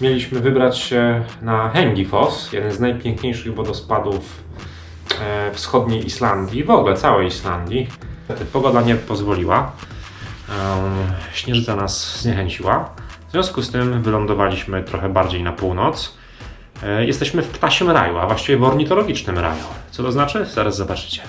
Mieliśmy wybrać się na Hengifoss, jeden z najpiękniejszych wodospadów e, wschodniej Islandii, w ogóle całej Islandii. Pogoda nie pozwoliła. Śnieżyca nas zniechęciła. W związku z tym wylądowaliśmy trochę bardziej na północ. E, jesteśmy w ptasim raju, a właściwie w ornitologicznym raju. Co to znaczy? Zaraz zobaczycie.